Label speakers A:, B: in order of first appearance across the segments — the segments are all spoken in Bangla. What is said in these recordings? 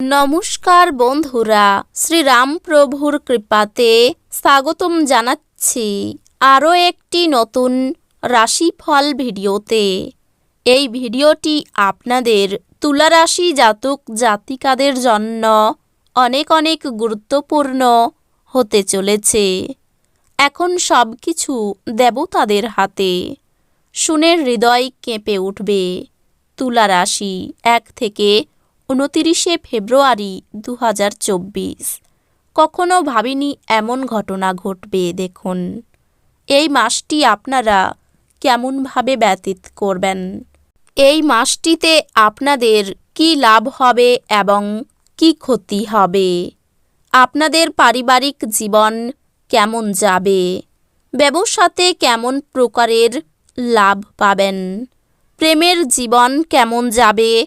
A: নমস্কার বন্ধুরা, শ্রীরামপ্রভুর কৃপাতে স্বাগতম জানাচ্ছি আরও একটি নতুন রাশিফল ভিডিওতে। এই ভিডিওটি আপনাদের তুলা রাশি জাতক জাতিকাদের জন্য অনেক অনেক গুরুত্বপূর্ণ হতে চলেছে। এখন সব কিছু দেবতাদের হাতে। শুনে হৃদয় কেঁপে উঠবে। তুলা রাশি এক থেকে উনতিরিশে ফেব্রুয়ারি দু হাজার চব্বিশ। কখনো ভাবিনি এমন ঘটনা ঘটবে, দেখুন। এই মাসটি আপনারা কেমনভাবে ব্যতীত করবেন? এই মাসটিতে আপনাদের কি লাভ হবে এবং কি ক্ষতি হবে? আপনাদের পারিবারিক জীবন কেমন যাবে? ব্যবসাতে কেমন প্রকারের লাভ পাবেন? প্রেমের জীবন কেমন যাবে?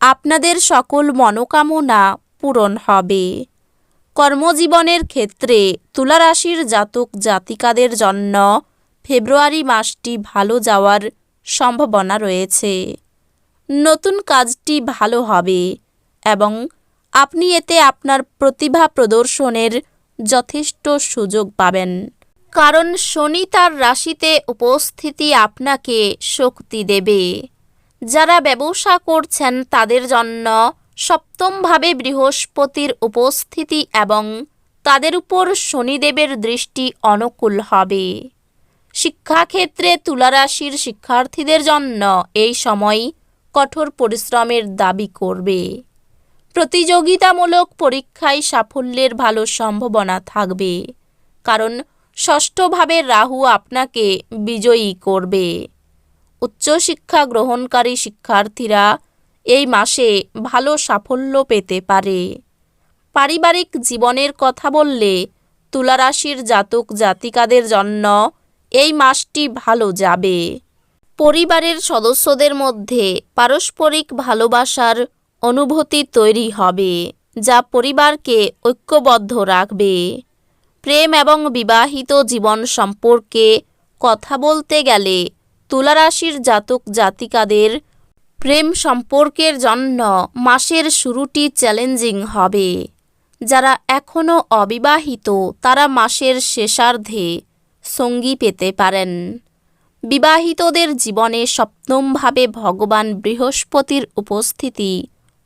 A: আপনাদের সকল মনোকামনা পূরণ হবে। কর্মজীবনের ক্ষেত্রে তুলারাশির জাতক জাতিকাদের জন্য ফেব্রুয়ারি মাসটি ভালো যাওয়ার সম্ভাবনা রয়েছে। নতুন কাজটি ভালো হবে এবং আপনি এতে আপনার প্রতিভা প্রদর্শনের যথেষ্ট সুযোগ পাবেন। কারণ শনি তার রাশিতে উপস্থিতি আপনাকে শক্তি দেবে। যারা ব্যবসা করছেন তাদের জন্য সপ্তমভাবে বৃহস্পতির উপস্থিতি এবং তাদের উপর শনিদেবের দৃষ্টি অনুকূল হবে। শিক্ষাক্ষেত্রে তুলারাশির শিক্ষার্থীদের জন্য এই সময় কঠোর পরিশ্রমের দাবি করবে। প্রতিযোগিতামূলক পরীক্ষায় সাফল্যের ভালো সম্ভাবনা থাকবে, কারণ ষষ্ঠভাবে রাহু আপনাকে বিজয়ী করবে। উচ্চশিক্ষা গ্রহণকারী শিক্ষার্থীরা এই মাসে ভালো সাফল্য পেতে পারে। পারিবারিক জীবনের কথা বললে তুলারাশির জাতক জাতিকাদের জন্য এই মাসটি ভালো যাবে। পরিবারের সদস্যদের মধ্যে পারস্পরিক ভালোবাসার অনুভূতি তৈরি হবে, যা পরিবারকে ঐক্যবদ্ধ রাখবে। প্রেম এবং বিবাহিত জীবন সম্পর্কে কথা বলতে গেলে তুলারাশির জাতক জাতিকাদের প্রেম সম্পর্কের জন্য মাসের শুরুটি চ্যালেঞ্জিং হবে। যারা এখনও অবিবাহিত, তারা মাসের শেষার্ধে সঙ্গী পেতে পারেন। বিবাহিতদের জীবনে সপ্তমভাবে ভগবান বৃহস্পতির উপস্থিতি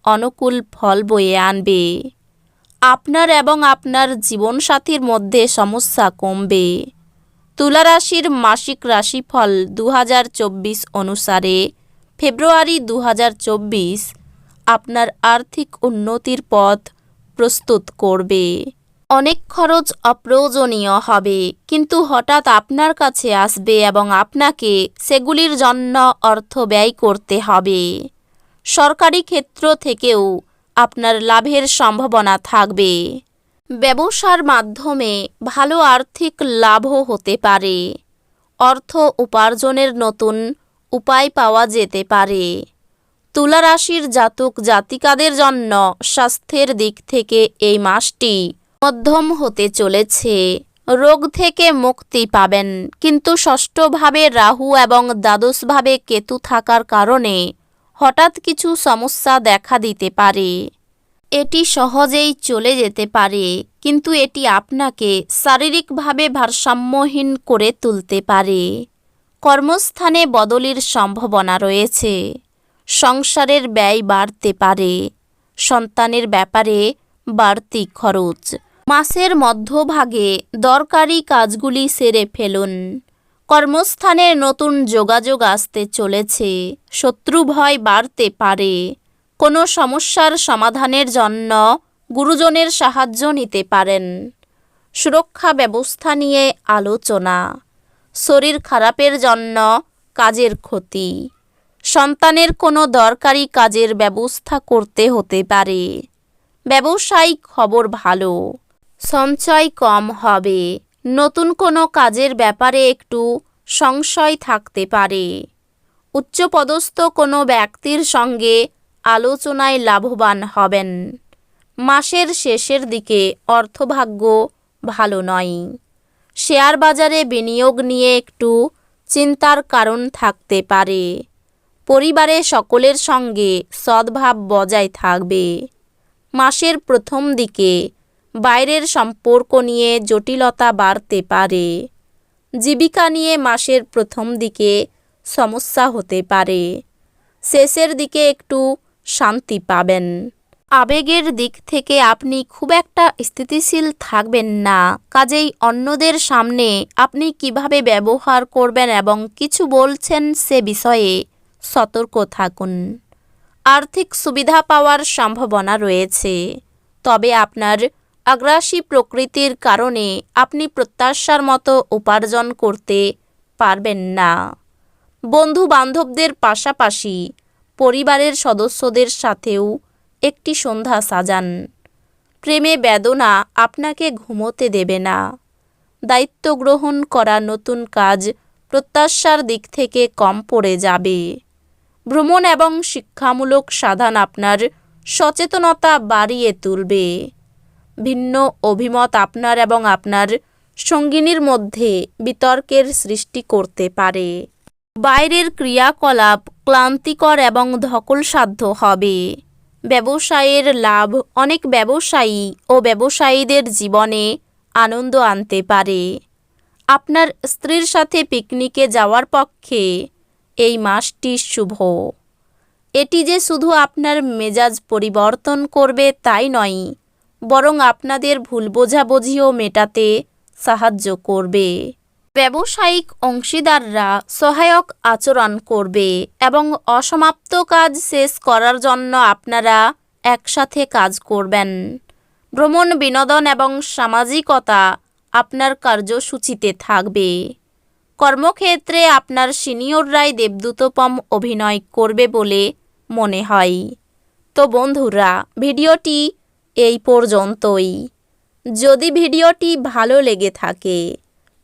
A: অনুকূল ফল বয়ে আনবে। আপনার এবং আপনার জীবনসাথীর মধ্যে সমস্যা কমবে। তুলারাশির মাসিক রাশিফল দু হাজার চব্বিশ অনুসারে ফেব্রুয়ারি দু হাজার চব্বিশ আপনার আর্থিক উন্নতির পথ প্রস্তুত করবে। অনেক খরচ অপ্রয়োজনীয় হবে, কিন্তু হঠাৎ আপনার কাছে আসবে এবং আপনাকে সেগুলির জন্য অর্থ ব্যয় করতে হবে। সরকারি ক্ষেত্র থেকেও আপনার লাভের সম্ভাবনা থাকবে। ব্যবসার মাধ্যমে ভালো আর্থিক লাভও হতে পারে। অর্থ উপার্জনের নতুন উপায় পাওয়া যেতে পারে। তুলা রাশির জাতক জাতিকাদের জন্য স্বাস্থ্যের দিক থেকে এই মাসটি মধ্যম হতে চলেছে। রোগ থেকে মুক্তি পাবেন, কিন্তু ষষ্ঠভাবে রাহু এবং দ্বাদশভাবে কেতু থাকার কারণে হঠাৎ কিছু সমস্যা দেখা দিতে পারে। এটি সহজেই চলে যেতে পারে, কিন্তু এটি আপনাকে শারীরিকভাবে ভারসাম্যহীন করে তুলতে পারে। কর্মস্থানে বদলির সম্ভাবনা রয়েছে। সংসারের ব্যয় বাড়তে পারে। সন্তানের ব্যাপারে বাড়তি খরচ। মাসের মধ্যভাগে দরকারি কাজগুলি সেরে ফেলুন। কর্মস্থানে নতুন যোগাযোগ আসতে চলেছে। শত্রু ভয় বাড়তে পারে। কোনো সমস্যার সমাধানের জন্য গুরুজনের সাহায্য নিতে পারেন। সুরক্ষা ব্যবস্থা নিয়ে আলোচনা। শরীর খারাপের জন্য কাজের ক্ষতি। সন্তানের কোনো দরকারি কাজের ব্যবস্থা করতে হতে পারে। ব্যবসায়িক খবর ভালো। সঞ্চয় কম হবে। নতুন কোনো কাজের ব্যাপারে একটু সংশয় থাকতে পারে। উচ্চপদস্থ কোনো ব্যক্তির সঙ্গে আলোচনায় লাভবান হবেন। মাসের শেষের দিকে অর্থভাগ্য ভালো নয়। শেয়ার বাজারে বিনিয়োগ নিয়ে একটু চিন্তার কারণ থাকতে পারে। পরিবারে সকলের সঙ্গে সদ্ভাব বজায় থাকবে। মাসের প্রথম দিকে বাইরের সম্পর্ক নিয়ে জটিলতা বাড়তে পারে। জীবিকা নিয়ে মাসের প্রথম দিকে সমস্যা হতে পারে। শেষের দিকে একটু শান্তি পাবেন। আবেগের দিক থেকে আপনি খুব একটা স্থিতিশীল থাকবেন না। কাজেই অন্যদের সামনে আপনি কীভাবে ব্যবহার করবেন এবং কিছু বলছেন সে বিষয়ে সতর্ক থাকুন। আর্থিক সুবিধা পাওয়ার সম্ভাবনা রয়েছে। তবে আপনার আগ্রাসী প্রকৃতির কারণে আপনি প্রত্যাশার মতো উপার্জন করতে পারবেন না। বন্ধু বান্ধবদের পাশাপাশি পরিবারের সদস্যদের সাথেও একটি সন্ধ্যা সাজান। প্রেমে বেদনা আপনাকে ঘুমোতে দেবে না। দায়িত্ব গ্রহণ করা নতুন কাজ প্রত্যাশার দিক থেকে কম পড়ে যাবে। ভ্রমণ এবং শিক্ষামূলক সাধন আপনার সচেতনতা বাড়িয়ে তুলবে। ভিন্ন অভিমত আপনার এবং আপনার সঙ্গিনীর মধ্যে বিতর্কের সৃষ্টি করতে পারে। বাইরের ক্রিয়াকলাপ ক্লান্তিকর এবং ধকলসাধ্য হবে। ব্যবসায়ের লাভ অনেক ব্যবসায়ী ও ব্যবসায়ীদের জীবনে আনন্দ আনতে পারে। আপনার স্ত্রীর সাথে পিকনিকে যাওয়ার পক্ষে এই মাসটি শুভ। এটি যে শুধু আপনার মেজাজ পরিবর্তন করবে তাই নয়, বরং আপনাদের ভুল বোঝাবুঝিও মেটাতে সাহায্য করবে। ব্যবসায়িক অংশীদাররা সহায়ক আচরণ করবে এবং অসমাপ্ত কাজ শেষ করার জন্য আপনারা একসাথে কাজ করবেন। ভ্রমণ বিনোদন এবং সামাজিকতা আপনার কার্যসূচিতে থাকবে। কর্মক্ষেত্রে আপনার সিনিয়ররাই দেবদূতপম অভিনয় করবে বলে মনে হয়। তো বন্ধুরা, ভিডিওটি এই পর্যন্তই। যদি ভিডিওটি ভালো লেগে থাকে